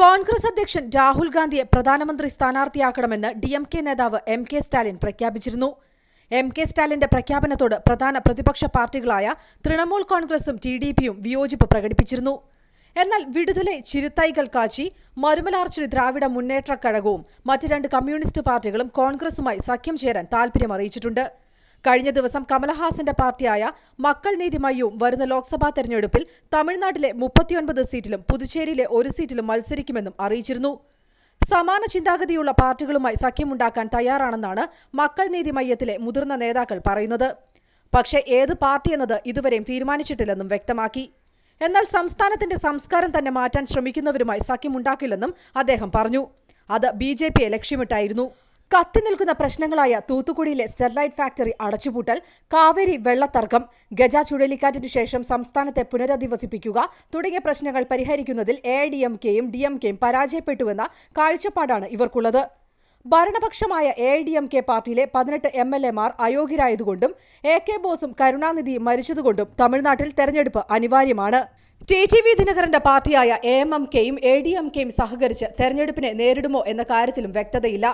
കോൺഗ്രസ് അധ്യക്ഷൻ രാഹുൽ ഗാന്ധിയെ പ്രധാനമന്ത്രി സ്ഥാനാർത്ഥിയാക്കണമെന്ന് ഡി എം കെ നേതാവ് എം കെ സ്റ്റാലിൻ പ്രഖ്യാപിച്ചിരുന്നു. എം കെ സ്റ്റാലിന്റെ പ്രഖ്യാപനത്തോട് പ്രധാന പ്രതിപക്ഷ പാർട്ടികളായ തൃണമൂൽ കോൺഗ്രസും ടി ഡി പിയും വിയോജിപ്പ് പ്രകടിപ്പിച്ചിരുന്നു. എന്നാൽ വിടുതലെ ചിരുത്തൈകൾ കാച്ചി മരുമലാർച്ചിരി ദ്രാവിഡ മുന്നേറ്റ കഴകവും മറ്റ് രണ്ട് കമ്മ്യൂണിസ്റ്റ് പാർട്ടികളും കോൺഗ്രസുമായി സഖ്യം ചേരാൻ താൽപര്യം അറിയിച്ചിട്ടുണ്ട്. കഴിഞ്ഞ ദിവസം കമലഹാസന്റെ പാർട്ടിയായ മക്കൾ നീതി മയ്യവും വരുന്ന ലോക്സഭാ തെരഞ്ഞെടുപ്പിൽ തമിഴ്നാട്ടിലെ മുപ്പത്തിയൊൻപത് സീറ്റിലും പുതുച്ചേരിയിലെ ഒരു സീറ്റിലും മത്സരിക്കുമെന്നും അറിയിച്ചിരുന്നു. സമാന ചിന്താഗതിയുള്ള പാർട്ടികളുമായി സഖ്യമുണ്ടാക്കാൻ തയ്യാറാണെന്നാണ് മക്കൾ നീതി മയ്യത്തിലെ മുതിർന്ന നേതാക്കൾ പറയുന്നത്. പക്ഷേ ഏത് പാർട്ടി എന്നത് ഇതുവരെയും തീരുമാനിച്ചിട്ടില്ലെന്നും വ്യക്തമാക്കി. എന്നാൽ സംസ്ഥാനത്തിന്റെ സംസ്കാരം തന്നെ മാറ്റാൻ ശ്രമിക്കുന്നവരുമായി സഖ്യമുണ്ടാക്കില്ലെന്നും അദ്ദേഹം പറഞ്ഞു. അത് ബി ജെ പിയെ ലക്ഷ്യമിട്ടായിരുന്നു. കത്തി നിൽക്കുന്ന പ്രശ്നങ്ങളായ തൂത്തുക്കുടിയിലെ സ്റ്റെർലൈറ്റ് ഫാക്ടറി അടച്ചുപൂട്ടൽ കാവേരി വെള്ളത്തർക്കം ഗജ ചുഴലിക്കാറ്റിനു ശേഷം സംസ്ഥാനത്തെ പുനരധിവസിപ്പിക്കുക തുടങ്ങിയ പ്രശ്നങ്ങൾ പരിഹരിക്കുന്നതിൽ എ ഡി എം കെയും ഡി എം കെയും പരാജയപ്പെട്ടുവെന്ന കാഴ്ചപ്പാടാണ് ഇവർക്കുള്ളത്. ഭരണപക്ഷമായ എ ഡി എം കെ പാർട്ടിയിലെ പതിനെട്ട് എം എൽ എമാർ അയോഗ്യരായതുകൊണ്ടും എ കെ ബോസും കരുണാനിധിയും മരിച്ചതുകൊണ്ടും തമിഴ്നാട്ടിൽ തെരഞ്ഞെടുപ്പ് അനിവാര്യമാണ്. ടി ടി വി ദിനകരന്റെ പാർട്ടിയായ എ എം എം കെയും എ ഡി എം കെയും സഹകരിച്ച് തെരഞ്ഞെടുപ്പിനെ നേരിടുമോ എന്ന കാര്യത്തിലും വ്യക്തതയില്ല.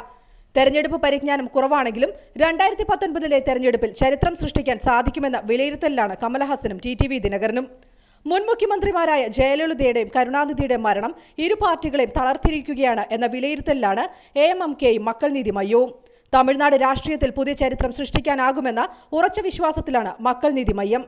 തെരഞ്ഞെടുപ്പ് പരിജ്ഞാനം കുറവാണെങ്കിലും രണ്ടായിരത്തി പത്തൊൻപതിലെ തെരഞ്ഞെടുപ്പിൽ ചരിത്രം സൃഷ്ടിക്കാൻ സാധിക്കുമെന്ന വിലയിരുത്തലിലാണ് കമലഹാസനും ടി ടി വി ദിനകരനും. മുൻ മുഖ്യമന്ത്രിമാരായ ജയലളിതയുടെയും കരുണാനിധിയുടെയും മരണം ഇരു പാർട്ടികളെയും തളർത്തിരിക്കുകയാണ് എന്ന വിലയിരുത്തലിലാണ് എ എം എം കെയും മക്കൾ നീതി മയ്യവും. തമിഴ്നാട് രാഷ്ട്രീയത്തിൽ പുതിയ ചരിത്രം സൃഷ്ടിക്കാനാകുമെന്ന ഉറച്ച വിശ്വാസത്തിലാണ് മക്കൾ നീതി മയ്യം.